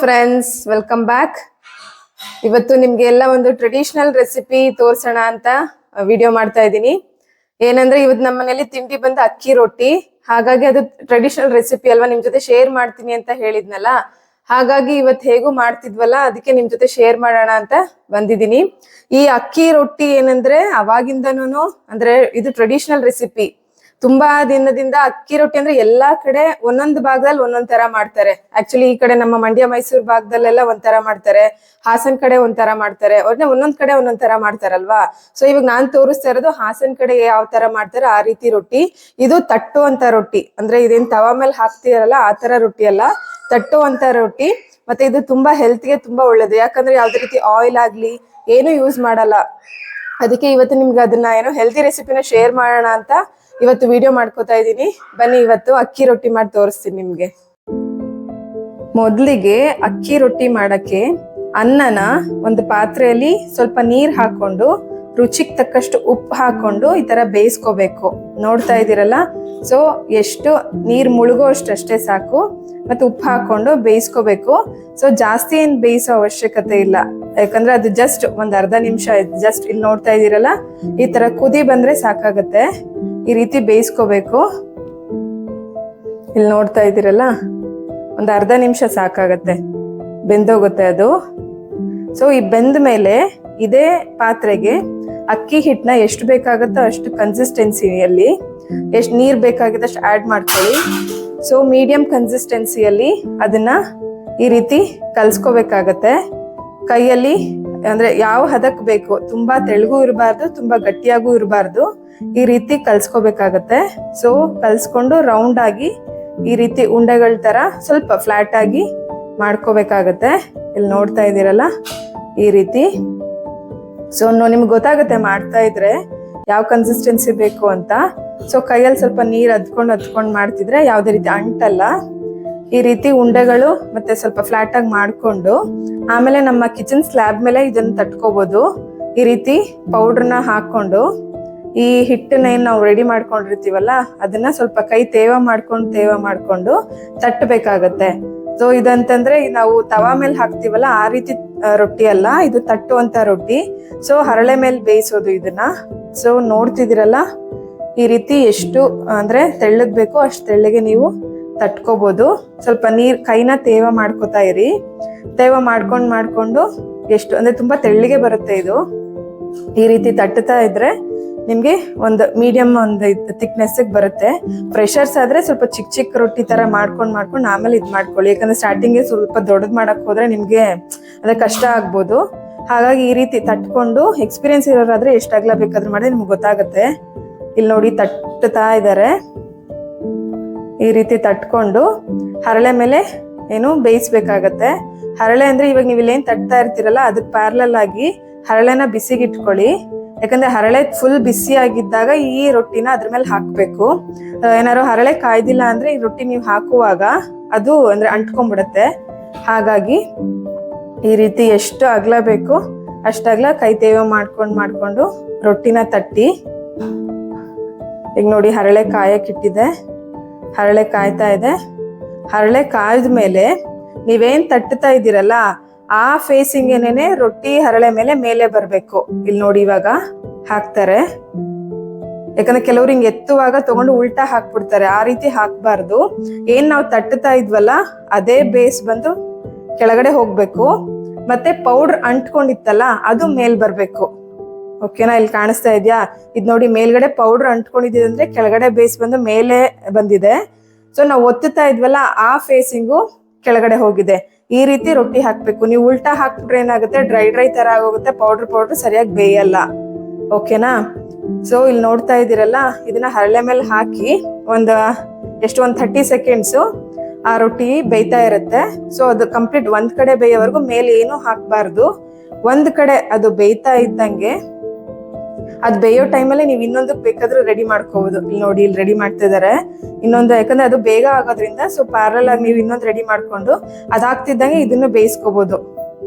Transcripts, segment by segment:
Friends welcome back ಇವತ್ತು ನಿಮ್ಗೆ ಎಲ್ಲ ಒಂದು ಟ್ರೆಡಿಷನಲ್ ರೆಸಿಪಿ ತೋರ್ಸೋಣ ಅಂತ ವಿಡಿಯೋ ಮಾಡ್ತಾ ಇದ್ದೀನಿ. ಏನಂದ್ರೆ ಇವತ್ತು ನಮ್ಮ ಮನೇಲಿ ತಿಂಡಿ ಬಂದ ಅಕ್ಕಿ ರೊಟ್ಟಿ. ಹಾಗಾಗಿ ಅದು ಟ್ರೆಡಿಷನಲ್ ರೆಸಿಪಿ ಅಲ್ವಾ? ನಿಮ್ ಜೊತೆ ಶೇರ್ ಮಾಡ್ತೀನಿ ಅಂತ ಹೇಳಿದ್ನಲ್ಲ. ಹಾಗಾಗಿ ಇವತ್ತು ಹೇಗೂ ಮಾಡ್ತಿದ್ವಲ್ಲ, ಅದಕ್ಕೆ ನಿಮ್ ಜೊತೆ ಶೇರ್ ಮಾಡೋಣ ಅಂತ ಬಂದಿದ್ದೀನಿ. ಈ ಅಕ್ಕಿ ರೊಟ್ಟಿ ಏನಂದ್ರೆ ಅವಾಗಿಂದನೂ ಅಂದ್ರೆ ಇದು ಟ್ರೆಡಿಷನಲ್ ರೆಸಿಪಿ ತುಂಬಾ ದಿನದಿಂದ ಅಕ್ಕಿ ರೊಟ್ಟಿ ಅಂದ್ರೆ ಎಲ್ಲಾ ಕಡೆ ಒಂದೊಂದು ಭಾಗದಲ್ಲಿ ಒಂದೊಂದ್ ತರ ಮಾಡ್ತಾರೆ. ಆಕ್ಚುಲಿ ಈ ಕಡೆ ನಮ್ಮ ಮಂಡ್ಯ ಮೈಸೂರು ಭಾಗದಲ್ಲೆಲ್ಲ ಒಂಥರ ಮಾಡ್ತಾರೆ. ಹಾಸನ್ ಕಡೆ ಒಂಥರ ಮಾಡ್ತಾರೆ. ಅವ್ರನ್ನ ಒಂದೊಂದ್ ಕಡೆ ಒಂದೊಂದ್ ತರ ಮಾಡ್ತಾರಲ್ವಾ? ಸೊ ಇವಾಗ ನಾನ್ ತೋರಿಸ್ತಾ ಇರೋದು ಹಾಸನ್ ಕಡೆ ಯಾವ ತರ ಮಾಡ್ತಾರೆ ಆ ರೀತಿ ರೊಟ್ಟಿ. ಇದು ತಟ್ಟು ಅಂತ ರೊಟ್ಟಿ. ಅಂದ್ರೆ ಇದೇನ್ ತವಾ ಮೇಲೆ ಹಾಕ್ತಿರಲ್ಲ ಆ ತರ ರೊಟ್ಟಿ ಅಲ್ಲ. ತಟ್ಟು ಅಂತ ರೊಟ್ಟಿ. ಮತ್ತೆ ಇದು ತುಂಬಾ ಹೆಲ್ತ್ಗೆ ತುಂಬಾ ಒಳ್ಳೇದು. ಯಾಕಂದ್ರೆ ಯಾವ್ದೇ ರೀತಿ ಆಯಿಲ್ ಆಗ್ಲಿ ಏನು ಯೂಸ್ ಮಾಡಲ್ಲ. ಅದಕ್ಕೆ ಇವತ್ತು ನಿಮ್ಗೆ ಅದನ್ನ ಏನೋ ಹೆಲ್ದಿ ರೆಸಿಪಿನ ಶೇರ್ ಮಾಡೋಣ ಅಂತ ಇವತ್ತು ವಿಡಿಯೋ ಮಾಡ್ಕೋತಾ ಇದ್ದೀನಿ. ಬನ್ನಿ, ಇವತ್ತು ಅಕ್ಕಿ ರೊಟ್ಟಿ ಮಾಡಿ ತೋರಿಸ್ತೀನಿ ನಿಮಗೆ. ಮೊದಲಿಗೆ ಅಕ್ಕಿ ರೊಟ್ಟಿ ಮಾಡೋಕ್ಕೆ ಅನ್ನನ ಒಂದು ಪಾತ್ರೆಯಲ್ಲಿ ಸ್ವಲ್ಪ ನೀರು ಹಾಕೊಂಡು, ರುಚಿಗೆ ತಕ್ಕಷ್ಟು ಉಪ್ಪು ಹಾಕೊಂಡು ಈ ಥರ ಬೇಯಿಸ್ಕೋಬೇಕು. ನೋಡ್ತಾ ಇದ್ದೀರಲ್ಲ? ಸೊ ಎಷ್ಟು ನೀರು ಮುಳುಗೋ ಅಷ್ಟೇ ಸಾಕು. ಮತ್ತು ಉಪ್ಪು ಹಾಕೊಂಡು ಬೇಯಿಸ್ಕೋಬೇಕು. ಸೊ ಜಾಸ್ತಿ ಏನು ಬೇಯಿಸೋ ಅವಶ್ಯಕತೆ ಇಲ್ಲ. ಯಾಕಂದ್ರೆ ಅದು ಜಸ್ಟ್ ಒಂದು ಅರ್ಧ ನಿಮಿಷ ಜಸ್ಟ್ ಇಲ್ಲಿ ನೋಡ್ತಾ ಇದ್ದೀರಲ್ಲ? ಈ ಥರ ಕುದಿ ಬಂದರೆ ಸಾಕಾಗತ್ತೆ. ಈ ರೀತಿ ಬೇಯಿಸ್ಕೋಬೇಕು. ಇಲ್ಲಿ ನೋಡ್ತಾ ಇದ್ದೀರಲ್ಲ? ಒಂದು ಅರ್ಧ ನಿಮಿಷ ಸಾಕಾಗತ್ತೆ. ಬೆಂದೋಗುತ್ತೆ ಅದು. ಸೊ ಈ ಬೆಂದ ಮೇಲೆ ಇದೇ ಪಾತ್ರೆಗೆ ಅಕ್ಕಿ ಹಿಟ್ಟನ್ನ ಎಷ್ಟು ಬೇಕಾಗುತ್ತೋ ಅಷ್ಟು ಕನ್ಸಿಸ್ಟೆನ್ಸಿಯಲ್ಲಿ ಎಷ್ಟು ನೀರು ಬೇಕಾಗಿದ್ದಷ್ಟು ಆ್ಯಡ್ ಮಾಡ್ಕೊಳ್ಳಿ. ಸೊ ಮೀಡಿಯಂ ಕನ್ಸಿಸ್ಟೆನ್ಸಿಯಲ್ಲಿ ಅದನ್ನು ಈ ರೀತಿ ಕಲಿಸ್ಕೋಬೇಕಾಗತ್ತೆ. ಕೈಯಲ್ಲಿ ಅಂದ್ರೆ ಯಾವ ಹದಕ್ ಬೇಕು? ತುಂಬಾ ತೆಳಗು ಇರಬಾರ್ದು, ತುಂಬಾ ಗಟ್ಟಿಯಾಗೂ ಇರಬಾರ್ದು. ಈ ರೀತಿ ಕಲ್ಸ್ಕೋಬೇಕಾಗತ್ತೆ. ಸೊ ಕಲ್ಸ್ಕೊಂಡು ರೌಂಡ್ ಆಗಿ ಈ ರೀತಿ ಉಂಡೆಗಳ ತರ ಸ್ವಲ್ಪ ಫ್ಲಾಟ್ ಆಗಿ ಮಾಡ್ಕೋಬೇಕಾಗತ್ತೆ. ಇಲ್ಲಿ ನೋಡ್ತಾ ಇದ್ದೀರಲ್ಲ? ಈ ರೀತಿ. ಸೊ ನಿಮ್ಗೆ ಗೊತ್ತಾಗುತ್ತೆ ಮಾಡ್ತಾ ಇದ್ರೆ ಯಾವ ಕನ್ಸಿಸ್ಟೆನ್ಸಿ ಬೇಕು ಅಂತ. ಸೊ ಕೈಯಲ್ಲಿ ಸ್ವಲ್ಪ ನೀರು ಹತ್ಕೊಂಡು ಹತ್ಕೊಂಡು ಮಾಡ್ತಿದ್ರೆ ಯಾವುದೇ ರೀತಿ ಅಂಟಲ್ಲ. ಈ ರೀತಿ ಉಂಡೆಗಳು ಮತ್ತೆ ಸ್ವಲ್ಪ ಫ್ಲಾಟ್ ಆಗಿ ಮಾಡಿಕೊಂಡು, ಆಮೇಲೆ ನಮ್ಮ ಕಿಚನ್ ಸ್ಲ್ಯಾಬ್ ಮೇಲೆ ಇದನ್ನ ತಟ್ಕೋಬಹುದು ಈ ರೀತಿ ಪೌಡ್ರನ್ನ ಹಾಕೊಂಡು ಈ ಹಿಟ್ಟನ್ನ ಏನ್ ನಾವು ರೆಡಿ ಮಾಡ್ಕೊಂಡಿರ್ತೀವಲ್ಲ, ಅದನ್ನ ಸ್ವಲ್ಪ ಕೈ ತೇವ ಮಾಡ್ಕೊಂಡು ತೇವ ಮಾಡ್ಕೊಂಡು ತಟ್ಟಬೇಕಾಗತ್ತೆ ಸೊ ಇದಂತಂದ್ರೆ ನಾವು ತವಾ ಮೇಲೆ ಹಾಕ್ತಿವಲ್ಲ, ಆ ರೀತಿ ರೊಟ್ಟಿ ಅಲ್ಲ, ಇದು ತಟ್ಟುವಂತ ರೊಟ್ಟಿ. ಸೊ ಹರಳೆ ಮೇಲೆ ಬೇಯಿಸೋದು ಇದನ್ನ. ಸೊ ನೋಡ್ತಿದಿರಲ್ಲ ಈ ರೀತಿ ಎಷ್ಟು, ಅಂದ್ರೆ ತೆಳ್ಳಗ್ ಬೇಕೋ ಅಷ್ಟು ತೆಳ್ಳಗೆ ನೀವು ತಟ್ಕೋಬಹುದು ಸ್ವಲ್ಪ ನೀರು ಕೈನ ತೇವ ಮಾಡ್ಕೋತಾ ಇರಿ. ತೇವ ಮಾಡ್ಕೊಂಡ್ ಮಾಡ್ಕೊಂಡು ಎಷ್ಟು, ಅಂದ್ರೆ ತುಂಬಾ ತೆಳ್ಳಗೆ ಬರುತ್ತೆ ಇದು. ಈ ರೀತಿ ತಟ್ಟುತ್ತಾ ಇದ್ರೆ ನಿಮಗೆ ಒಂದು ಮೀಡಿಯಂ ಒಂದು ಥಿಕ್ನೆಸ್ ಬರುತ್ತೆ. ಫ್ರೆಷರ್ಸ್ ಆದ್ರೆ ಸ್ವಲ್ಪ ಚಿಕ್ಕ ಚಿಕ್ಕ ರೊಟ್ಟಿ ತರ ಮಾಡ್ಕೊಂಡ್ ಮಾಡ್ಕೊಂಡು ಆಮೇಲೆ ಇದು ಮಾಡ್ಕೊಳ್ಳಿ. ಯಾಕಂದ್ರೆ ಸ್ಟಾರ್ಟಿಂಗ್ ಸ್ವಲ್ಪ ದೊಡ್ಡದು ಮಾಡಕ್ ಹೋದ್ರೆ ನಿಮ್ಗೆ ಅಂದರೆ ಕಷ್ಟ ಆಗ್ಬೋದು. ಹಾಗಾಗಿ ಈ ರೀತಿ ತಟ್ಕೊಂಡು ಎಕ್ಸ್ಪೀರಿಯನ್ಸ್ ಇರೋರಾದರೆ ಎಷ್ಟು ಬೇಕಾದ್ರೂ ಮಾಡಿದ್ರೆ ನಿಮ್ಗೆ ಗೊತ್ತಾಗುತ್ತೆ. ಇಲ್ಲಿ ನೋಡಿ ತಟ್ಟುತ್ತಾ ಇದ್ದಾರೆ ಈ ರೀತಿ ತಟ್ಕೊಂಡು ಹರಳೆ ಮೇಲೆ ಏನು ಬೇಯಿಸ್ಬೇಕಾಗತ್ತೆ. ಹರಳೆ ಅಂದ್ರೆ ಇವಾಗ ನೀವು ಇಲ್ಲೇನು ತಟ್ತಾ ಇರ್ತೀರಲ್ಲ ಅದಕ್ಕೆ ಪ್ಯಾರಲಲ್ ಆಗಿ ಹರಳೆನ ಬಿಸಿಗಿಟ್ಕೊಳ್ಳಿ. ಯಾಕಂದ್ರೆ ಹರಳೆ ಫುಲ್ ಬಿಸಿ ಆಗಿದ್ದಾಗ ಈ ರೊಟ್ಟಿನ ಅದ್ರ ಮೇಲೆ ಹಾಕ್ಬೇಕು. ಏನಾರು ಹರಳೆ ಕಾಯ್ದಿಲ್ಲ ಅಂದ್ರೆ ಈ ರೊಟ್ಟಿ ನೀವು ಹಾಕುವಾಗ ಅದು ಅಂದ್ರೆ ಅಂಟ್ಕೊಂಡ್ಬಿಡತ್ತೆ. ಹಾಗಾಗಿ ಈ ರೀತಿ ಎಷ್ಟು ಅಗ್ಲ ಬೇಕು ಅಷ್ಟಾಗ್ಲ ಕೈ ತೇವ ಮಾಡ್ಕೊಂಡು ಮಾಡ್ಕೊಂಡು ರೊಟ್ಟಿನ ತಟ್ಟಿ. ಈಗ ನೋಡಿ ಹರಳೆ ಕಾಯಕ್ಕಿಟ್ಟಿದೆ ಹರಳೆ ಕಾಯ್ತಾ ಇದೆ. ಹರಳೆ ಕಾಯ್ದ ಮೇಲೆ ನೀವೇನ್ ತಟ್ಟುತ್ತಾ ಇದ್ದೀರಲ್ಲ, ಆ ಫೇಸಿಂಗ್ ಏನೇನೆ ರೊಟ್ಟಿ ಹರಳೆ ಮೇಲೆ ಮೇಲೆ ಬರಬೇಕು. ಇಲ್ಲಿ ನೋಡಿ ಇವಾಗ ಹಾಕ್ತಾರೆ. ಯಾಕಂದ್ರೆ ಕೆಲವ್ರು ಹಿಂಗೆ ಎತ್ತುವಾಗ ತಗೊಂಡು ಉಲ್ಟಾ ಹಾಕ್ಬಿಡ್ತಾರೆ. ಆ ರೀತಿ ಹಾಕ್ಬಾರ್ದು. ಏನ್ ನಾವು ತಟ್ಟುತ್ತಾ ಇದ್ವಲ್ಲ, ಅದೇ ಬೇಸ್ ಬಂದು ಕೆಳಗಡೆ ಹೋಗ್ಬೇಕು. ಮತ್ತೆ ಪೌಡರ್ ಅಂಟ್ಕೊಂಡಿತ್ತಲ್ಲ, ಅದು ಮೇಲ್ ಬರ್ಬೇಕು. ಓಕೆನಾ? ಇಲ್ಲಿ ಕಾಣಿಸ್ತಾ ಇದೆಯಾ? ಇದ್ ನೋಡಿ ಮೇಲ್ಗಡೆ ಪೌಡರ್ ಅಂಟ್ಕೊಂಡಿದ್ದೀವಿ ಅಂದ್ರೆ ಕೆಳಗಡೆ ಬೇಸ್ ಬಂದು ಮೇಲೆ ಬಂದಿದೆ. ಸೊ ನಾವು ಒತ್ತುತ್ತಾ ಇದ್ವಲ್ಲ, ಆ ಫೇಸಿಂಗು ಕೆಳಗಡೆ ಹೋಗಿದೆ. ಈ ರೀತಿ ರೊಟ್ಟಿ ಹಾಕ್ಬೇಕು. ನೀವು ಉಲ್ಟಾ ಹಾಕ್ಬಿಟ್ರೆ ಏನಾಗುತ್ತೆ? ಡ್ರೈ ಡ್ರೈ ತರ ಆಗೋಗುತ್ತೆ. ಪೌಡರ್ ಪೌಡರ್ ಸರಿಯಾಗಿ ಬೇಯಲ್ಲ. ಓಕೆನಾ? ಸೊ ಇಲ್ಲಿ ನೋಡ್ತಾ ಇದ್ದೀರಲ್ಲ, ಇದನ್ನ ಹರಳೆ ಮೇಲೆ ಹಾಕಿ ಒಂದು, ಎಷ್ಟು? ಒಂದು ಥರ್ಟಿ ಸೆಕೆಂಡ್ಸು ಆ ರೊಟ್ಟಿ ಬೇಯ್ತಾ ಇರುತ್ತೆ. ಸೊ ಅದು ಕಂಪ್ಲೀಟ್ ಒಂದ್ ಕಡೆ ಬೇಯೋವರೆಗೂ ಮೇಲೆ ಏನು ಹಾಕ್ಬಾರ್ದು. ಒಂದ್ ಕಡೆ ಅದು ಬೇಯ್ತಾ ಇದ್ದಂಗೆ ಅದ್ ಬೇಯೋ ಟೈಮಲ್ಲಿ ನೀವು ಇನ್ನೊಂದಕ್ಕೆ ಬೇಕಾದ್ರೂ ರೆಡಿ ಮಾಡ್ಕೋಬಹುದು ಇಲ್ಲಿ ನೋಡಿ, ಇಲ್ಲಿ ರೆಡಿ ಮಾಡ್ತಾ ಇದ್ದಾರೆ ಇನ್ನೊಂದು, ಯಾಕಂದ್ರೆ ಅದು ಬೇಗ ಆಗೋದ್ರಿಂದ ಸೊ ಪ್ಯಾರಲ್ ಆಗಿ ನೀವು ಇನ್ನೊಂದು ರೆಡಿ ಮಾಡ್ಕೊಂಡು ಅದಾಗ್ತಿದ್ದಂಗೆ ಇದನ್ನು ಬೇಯಿಸ್ಕೋಬಹುದು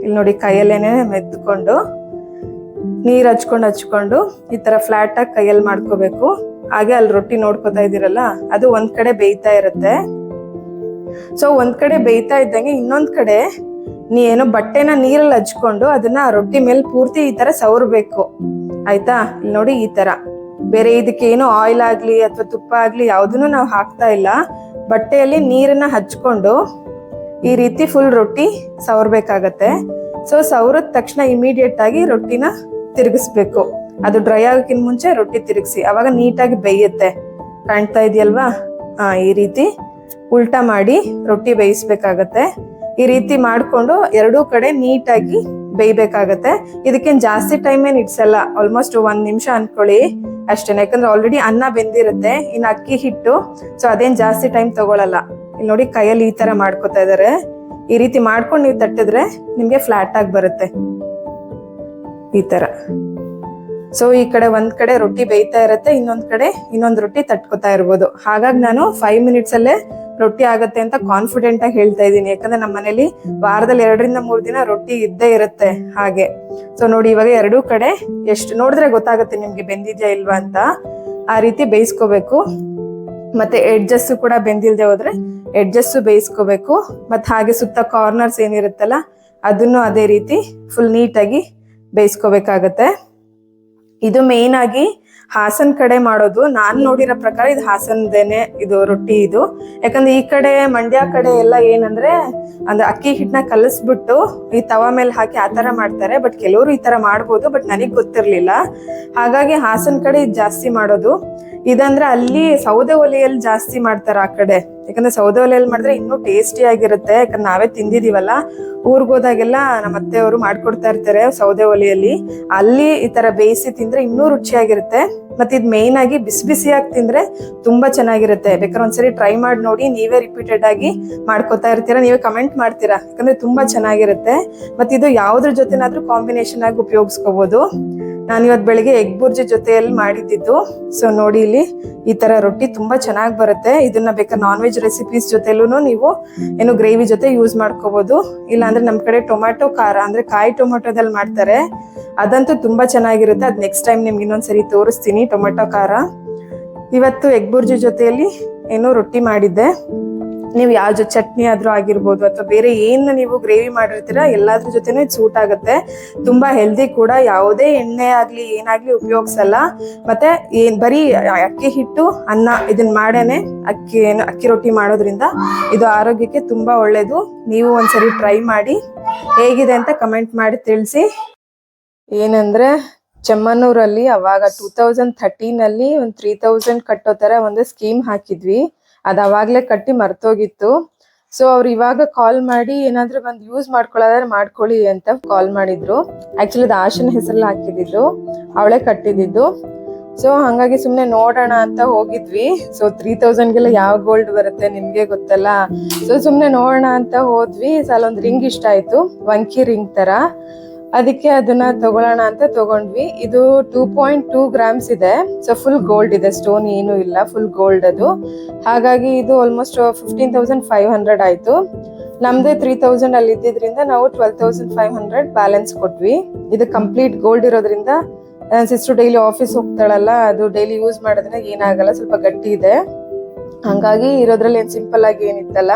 ಇಲ್ಲಿ ನೋಡಿ, ಕೈಯಲ್ಲೇನೆ ಮೆದ್ಕೊಂಡು ನೀರು ಹಚ್ಕೊಂಡು ಹಚ್ಕೊಂಡು ಈ ತರ ಫ್ಲಾಟ್ ಆಗಿ ಕೈಯಲ್ಲಿ ಮಾಡ್ಕೋಬೇಕು. ಹಾಗೆ ಅಲ್ಲಿ ರೊಟ್ಟಿ ನೋಡ್ಕೊತಾ ಇದೀರಲ್ಲ ಅದು ಒಂದ್ ಕಡೆ ಬೇಯ್ತಾ ಇರುತ್ತೆ. ಸೊ ಒಂದ್ ಕಡೆ ಬೇಯ್ತಾ ಇದ್ದಂಗೆ ಇನ್ನೊಂದ್ ಕಡೆ ನೀ ಏನೋ ಬಟ್ಟೆನ ನೀರಲ್ಲಿ ಹಚ್ಕೊಂಡು ಅದನ್ನ ರೊಟ್ಟಿ ಮೇಲೆ ಪೂರ್ತಿ ಈ ತರ ಸವರ್ಬೇಕು. ಆಯ್ತಾ? ಇಲ್ಲಿ ನೋಡಿ ಈ ತರ. ಬೇರೆ ಇದಕ್ಕೆ ಏನು ಆಯಿಲ್ ಆಗ್ಲಿ ಅಥವಾ ತುಪ್ಪ ಆಗ್ಲಿ ಯಾವ್ದನ್ನು ನಾವು ಹಾಕ್ತಾ ಇಲ್ಲ. ಬಟ್ಟೆಯಲ್ಲಿ ನೀರನ್ನ ಹಚ್ಕೊಂಡು ಈ ರೀತಿ ಫುಲ್ ರೊಟ್ಟಿ ಸವರ್ಬೇಕಾಗತ್ತೆ. ಸೊ ಸವರದ ತಕ್ಷಣ ಇಮಿಡಿಯೇಟ್ ಆಗಿ ರೊಟ್ಟಿನ ತಿರುಗಿಸ್ಬೇಕು. ಅದು ಡ್ರೈ ಆಗೋಕ್ಕಿಂತ ಮುಂಚೆ ರೊಟ್ಟಿ ತಿರುಗಿಸಿ. ಅವಾಗ ನೀಟಾಗಿ ಬೇಯುತ್ತೆ. ಕಾಣ್ತಾ ಇದೆಯಲ್ವಾ? ಹಾ ಈ ರೀತಿ ಉಲ್ಟಾ ಮಾಡಿ ರೊಟ್ಟಿ ಬೇಯಿಸ್ಬೇಕಾಗತ್ತೆ. ಈ ರೀತಿ ಮಾಡ್ಕೊಂಡು ಎರಡೂ ಕಡೆ ನೀಟಾಗಿ ಬೇಯ್ಬೇಕಾಗತ್ತೆ. ಇದಕ್ಕೇನು ಜಾಸ್ತಿ ಟೈಮ್ ಏನು ಇಡ್ಸಲ್ಲ. ಆಲ್ಮೋಸ್ಟ್ ಒಂದು ನಿಮಿಷ ಅನ್ಕೊಳ್ಳಿ. ಅಷ್ಟೇ ಯಾಕಂದ್ರೆ ಆಲ್ರೆಡಿ ಅನ್ನ ಬೆಂದಿರುತ್ತೆ. ಇನ್ನು ಅಕ್ಕಿ ಹಿಟ್ಟು. ಸೊ ಅದೇನು ಜಾಸ್ತಿ ಟೈಮ್ ತಗೊಳಲ್ಲ. ಇಲ್ಲಿ ನೋಡಿ ಕೈಯಲ್ಲಿ ಈ ತರ ಮಾಡ್ಕೊತಾ ಇದ್ದಾರೆ ಈ ರೀತಿ ಮಾಡ್ಕೊಂಡು ನೀವು ತಟ್ಟಿದ್ರೆ ನಿಮಗೆ ಫ್ಲಾಟ್ ಆಗಿ ಬರುತ್ತೆ. ಈ ತರ. ಸೊ ಈ ಕಡೆ ಒಂದ್ ಕಡೆ ರೊಟ್ಟಿ ಬೇಯ್ತಾ ಇರತ್ತೆ. ಇನ್ನೊಂದ್ ಕಡೆ ಇನ್ನೊಂದ್ ರೊಟ್ಟಿ ತಟ್ಕೊತಾ ಇರ್ಬೋದು. ಹಾಗಾಗಿ ನಾನು ಫೈವ್ ಮಿನಿಟ್ಸ್ ಅಲ್ಲೇ ರೊಟ್ಟಿ ಆಗತ್ತೆ ಅಂತ ಕಾನ್ಫಿಡೆಂಟ್ ಆಗಿ ಹೇಳ್ತಾ ಇದ್ದೀನಿ. ಯಾಕಂದ್ರೆ ನಮ್ಮ ಮನೇಲಿ ವಾರದಲ್ಲಿ ಎರಡರಿಂದ ಮೂರು ದಿನ ರೊಟ್ಟಿ ಇದ್ದೇ ಇರುತ್ತೆ ಹಾಗೆ. ಸೊ ನೋಡಿ, ಇವಾಗ ಎರಡೂ ಕಡೆ ಎಷ್ಟು ನೋಡಿದ್ರೆ ಗೊತ್ತಾಗುತ್ತೆ ನಿಮ್ಗೆ ಬೆಂದಿದ್ಯಾ ಇಲ್ವಾ ಅಂತ. ಆ ರೀತಿ ಬೇಯಿಸ್ಕೋಬೇಕು. ಮತ್ತೆ ಎಡ್ಜಸ್ ಕೂಡ ಬೆಂದಿಲ್ದೆ ಹೋದ್ರೆ ಎಡ್ಜಸ್ ಬೇಯಿಸ್ಕೋಬೇಕು. ಮತ್ತೆ ಹಾಗೆ ಸುತ್ತ ಕಾರ್ನರ್ಸ್ ಏನಿರುತ್ತಲ್ಲ, ಅದನ್ನು ಅದೇ ರೀತಿ ಫುಲ್ ನೀಟಾಗಿ ಬೇಯಿಸ್ಕೋಬೇಕಾಗತ್ತೆ. ಇದು ಮೇನ್ ಆಗಿ ಹಾಸನ್ ಕಡೆ ಮಾಡೋದು. ನಾನು ನೋಡಿರೋ ಪ್ರಕಾರ ಇದು ಹಾಸನದೇನೆ ಇದು ರೊಟ್ಟಿ ಇದು. ಯಾಕಂದ್ರೆ ಈ ಕಡೆ ಮಂಡ್ಯ ಕಡೆ ಎಲ್ಲ ಏನಂದ್ರೆ ಅಂದ್ರೆ ಅಕ್ಕಿ ಹಿಟ್ಟನ್ನ ಕಲಸ್ಬಿಟ್ಟು ಈ ತವ ಮೇಲೆ ಹಾಕಿ ಆ ತರ ಮಾಡ್ತಾರೆ. ಬಟ್ ಕೆಲವರು ಈ ತರ ಮಾಡ್ಬೋದು ಬಟ್ ನನಗ್ ಗೊತ್ತಿರ್ಲಿಲ್ಲ. ಹಾಗಾಗಿ ಹಾಸನ್ ಕಡೆ ಇದು ಜಾಸ್ತಿ ಮಾಡೋದು. ಇದಂದ್ರೆ ಅಲ್ಲಿ ಸೌದೆ ಒಲೆಯಲ್ಲಿ ಜಾಸ್ತಿ ಮಾಡ್ತಾರೆ ಆ ಕಡೆ. ಯಾಕಂದ್ರೆ ಸೌದೆ ಒಲೆಯಲ್ಲಿ ಮಾಡಿದ್ರೆ ಇನ್ನೂ ಟೇಸ್ಟಿ ಆಗಿರುತ್ತೆ. ಯಾಕಂದ್ರೆ ನಾವೇ ತಿಂದಿದೀವಲ್ಲ, ಊರ್ಗ್ ಹೋದಾಗೆಲ್ಲ ನಮ್ಮ ಅತ್ತೆಯವರು ಮಾಡ್ಕೊಡ್ತಾ ಇರ್ತಾರೆ ಸೌದೆ ಒಲೆಯಲ್ಲಿ. ಅಲ್ಲಿ ಈ ತರ ಬೇಯಿಸಿ ತಿಂದ್ರೆ ಇನ್ನೂ ರುಚಿಯಾಗಿರುತ್ತೆ. ಮತ್ತೆ ಇದು ಮೇನ್ ಆಗಿ ಬಿಸಿ ಬಿಸಿಯಾಗಿ ತಿಂದ್ರೆ ತುಂಬಾ ಚೆನ್ನಾಗಿರುತ್ತೆ. ಬೇಕಾದ್ರೆ ಒಂದ್ಸರಿ ಟ್ರೈ ಮಾಡಿ ನೋಡಿ, ನೀವೇ ರಿಪೀಟೆಡ್ ಆಗಿ ಮಾಡ್ಕೊತಾ ಇರ್ತೀರಾ, ನೀವೇ ಕಮೆಂಟ್ ಮಾಡ್ತೀರಾ. ಯಾಕಂದ್ರೆ ತುಂಬಾ ಚೆನ್ನಾಗಿರುತ್ತೆ. ಮತ್ತೆ ಇದು ಯಾವ್ದ್ರ ಜೊತೆನಾದ್ರೂ ಕಾಂಬಿನೇಷನ್ ಆಗಿ ಉಪಯೋಗಿಸ್ಕೋಬಹುದು ನಾನು ಇವತ್ತು ಬೆಳಿಗ್ಗೆ ಎಗ್ ಬುರ್ಜಿ ಜೊತೆಯಲ್ಲಿ ಮಾಡಿದ್ದಿದ್ದು ಸೊ ನೋಡಿ ಇಲ್ಲಿ ಈ ತರ ರೊಟ್ಟಿ ತುಂಬಾ ಚೆನ್ನಾಗಿ ಬರುತ್ತೆ. ಇದನ್ನ ಬೇಕಾದ್ರೆ ನಾನ್ ವೆಜ್ ರೆಸಿಪೀಸ್ ಜೊತೆಲೂ ನೀವು ಏನು ಗ್ರೇವಿ ಜೊತೆ ಯೂಸ್ ಮಾಡ್ಕೋಬಹುದು ಇಲ್ಲ ನಮ್ಮ ನಮ್ ಕಡೆ ಟೊಮ್ಯಾಟೊ ಖಾರ ಅಂದ್ರೆ ಕಾಯಿ ಟೊಮ್ಯಾಟೊದಲ್ಲಿ ಮಾಡ್ತಾರೆ. ಅದಂತೂ ತುಂಬಾ ಚೆನ್ನಾಗಿರುತ್ತೆ. ಅದ್ ನೆಕ್ಸ್ಟ್ ಟೈಮ್ ನಿಮ್ಗೆ ಇನ್ನೊಂದ್ಸರಿ ತೋರಿಸ್ತೀನಿ. ಟೊಮೆಟೊ, ಖಾರ. ಇವತ್ತು ಎಗ್ ಬುರ್ಜಿ ಜೊತೆಯಲ್ಲಿ ಏನು ರೊಟ್ಟಿ ಮಾಡಿದ್ದೆ. ನೀವು ಯಾವ ಜೊತೆ ಚಟ್ನಿ ಆದ್ರೂ ಆಗಿರ್ಬೋದು ಅಥವಾ ಬೇರೆ ಏನು ನೀವು ಗ್ರೇವಿ ಮಾಡಿರ್ತೀರಾ, ಎಲ್ಲಾದ್ರ ಜೊತೆನೂ ಇದು ಸೂಟ್ ಆಗುತ್ತೆ. ತುಂಬಾ ಹೆಲ್ದಿ ಕೂಡ, ಯಾವುದೇ ಎಣ್ಣೆ ಆಗ್ಲಿ ಏನಾಗ್ಲಿ ಉಪಯೋಗಿಸಲ್ಲ. ಮತ್ತೆ ಏನ್ ಬರೀ ಅಕ್ಕಿ ಹಿಟ್ಟು, ಅನ್ನ ಇದನ್ನ ಮಾಡೇನೆ ಅಕ್ಕಿ ಏನು, ಅಕ್ಕಿ ರೊಟ್ಟಿ ಮಾಡೋದ್ರಿಂದ ಇದು ಆರೋಗ್ಯಕ್ಕೆ ತುಂಬಾ ಒಳ್ಳೇದು. ನೀವು ಒಂದ್ಸರಿ ಟ್ರೈ ಮಾಡಿ, ಹೇಗಿದೆ ಅಂತ ಕಮೆಂಟ್ ಮಾಡಿ ತಿಳಿಸಿ. ಏನಂದ್ರೆ ಚೆಮ್ಮನ್ನೂರಲ್ಲಿ ಅವಾಗ ಟೂ ತೌಸಂಡ್ ಥರ್ಟೀನಲ್ಲಿ ಒಂದ್ ತ್ರೀ ತೌಸಂಡ್ ಕಟ್ಟೋ ಥರ ಒಂದು ಸ್ಕೀಮ್ ಹಾಕಿದ್ವಿ. ಅದ್ ಅವಾಗ್ಲೇ ಕಟ್ಟಿ ಮರ್ತೋಗಿತ್ತು. ಸೊ ಅವ್ರು ಇವಾಗ ಕಾಲ್ ಮಾಡಿ ಏನಾದ್ರೂ ಬಂದು ಯೂಸ್ ಮಾಡ್ಕೊಳ್ಳೋದಾದ್ರೆ ಮಾಡ್ಕೊಳ್ಳಿ ಅಂತ ಕಾಲ್ ಮಾಡಿದ್ರು. ಆಕ್ಚುಲಿ ಅದು ಆಶನ ಹೆಸರಲ್ಲಿ ಹಾಕಿದಿದ್ದು ಅವಳೇ ಕಟ್ಟಿದಿದ್ದು ಸೊ ಹಂಗಾಗಿ ಸುಮ್ನೆ ನೋಡೋಣ ಅಂತ ಹೋಗಿದ್ವಿ. ಸೊ ತ್ರೀ ತೌಸಂಡ್ಗೆಲ್ಲ ಯಾವ ಗೋಲ್ಡ್ ಬರುತ್ತೆ ನಿಮ್ಗೆ ಗೊತ್ತಲ್ಲ? ಸೊ ಸುಮ್ನೆ ನೋಡೋಣ ಅಂತ ಹೋದ್ವಿ. ಅಲ್ಲೊಂದ್ ರಿಂಗ್ ಇಷ್ಟ ಆಯ್ತು. ವಂಕಿ ರಿಂಗ್ ತರ. ಅದಕ್ಕೆ ಅದನ್ನ ತಗೊಳ್ಳೋಣ ಅಂತ ತಗೊಂಡ್ವಿ. ಇದು ಟೂ ಪಾಯಿಂಟ್ ಟೂ ಗ್ರಾಮ್ಸ್ ಇದೆ. ಸೊ ಫುಲ್ ಗೋಲ್ಡ್ ಇದೆ. ಸ್ಟೋನ್ ಏನು ಇಲ್ಲ. ಫುಲ್ ಗೋಲ್ಡ್ ಅದು. ಹಾಗಾಗಿ ಇದು almost fifteen thousand five hundred ಆಯ್ತು. ನಮ್ದೇ ತ್ರೀ ತೌಸಂಡ್ ಅಲ್ಲಿ ಇದ್ದಿದ್ರಿಂದ ನಾವು twelve thousand five hundred balance ಕೊಟ್ವಿ. ಇದು ಕಂಪ್ಲೀಟ್ ಗೋಲ್ಡ್ ಇರೋದ್ರಿಂದ ನನ್ನ ಸಿಸ್ಟರ್ ಡೈಲಿ ಆಫೀಸ್ ಹೋಗ್ತಾಳಲ್ಲ, ಅದು ಡೈಲಿ ಯೂಸ್ ಮಾಡೋದ್ರಿಂದ ಏನಾಗಲ್ಲ. ಸ್ವಲ್ಪ ಗಟ್ಟಿ ಇದೆ. ಹಂಗಾಗಿ ಇರೋದ್ರಲ್ಲಿ ಏನು ಸಿಂಪಲ್ ಆಗಿ ಏನಿತ್ತಲ್ಲ.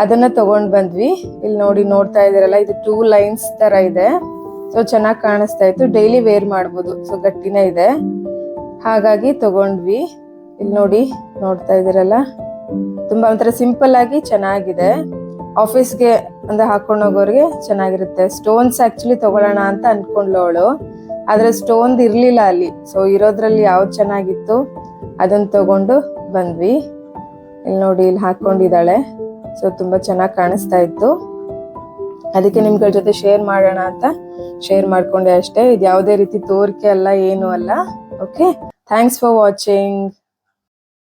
ಅದನ್ನ ತಗೊಂಡ್ ಬಂದ್ವಿ. ಇಲ್ಲಿ ನೋಡಿ ನೋಡ್ತಾ ಇದೀರಲ್ಲ ಇದು ಟೂ ಲೈನ್ಸ್ ತರ ಇದೆ. ಸೊ ಚೆನ್ನಾಗಿ ಕಾಣಿಸ್ತಾ ಇತ್ತು. ಡೈಲಿ ವೇರ್ ಮಾಡ್ಬೋದು. ಸೊ ಗಟ್ಟಿನೇ ಇದೆ. ಹಾಗಾಗಿ ತಗೊಂಡ್ವಿ. ಇಲ್ಲಿ ನೋಡಿ ನೋಡ್ತಾ ಇದೀರಲ್ಲ ತುಂಬಾ ಒಂಥರ ಸಿಂಪಲ್ ಆಗಿ ಚೆನ್ನಾಗಿದೆ. ಆಫೀಸ್ಗೆ ಅಂದ್ರೆ ಹಾಕೊಂಡು ಹೋಗೋರಿಗೆ ಚೆನ್ನಾಗಿರುತ್ತೆ. ಸ್ಟೋನ್ಸ್ ಆಕ್ಚುಲಿ ತಗೊಳ್ಳೋಣ ಅಂತ ಅನ್ಕೊಂಡ್ಲು ಅವಳು. ಆದ್ರೆ ಸ್ಟೋನ್ ಇರ್ಲಿಲ್ಲ ಅಲ್ಲಿ. ಸೊ ಇರೋದ್ರಲ್ಲಿ ಯಾವ್ದು ಚೆನ್ನಾಗಿತ್ತು ಅದನ್ನ ತಗೊಂಡು ಬಂದ್ವಿ. ಇಲ್ಲಿ ನೋಡಿ ಇಲ್ಲಿ ಹಾಕೊಂಡಿದ್ದಾಳೆ. ಸೊ ತುಂಬಾ ಚೆನ್ನಾಗಿ ಕಾಣಿಸ್ತಾ ಇತ್ತು. ಅದಕ್ಕೆ ನಿಮ್ಗಳ ಜೊತೆ ಶೇರ್ ಮಾಡೋಣ ಅಂತ ಶೇರ್ ಮಾಡ್ಕೊಂಡೆ ಅಷ್ಟೇ. ಇದು ಯಾವುದೇ ರೀತಿ ತೋರಿಕೆ ಅಲ್ಲ, ಏನು ಅಲ್ಲ. Okay thanks for watching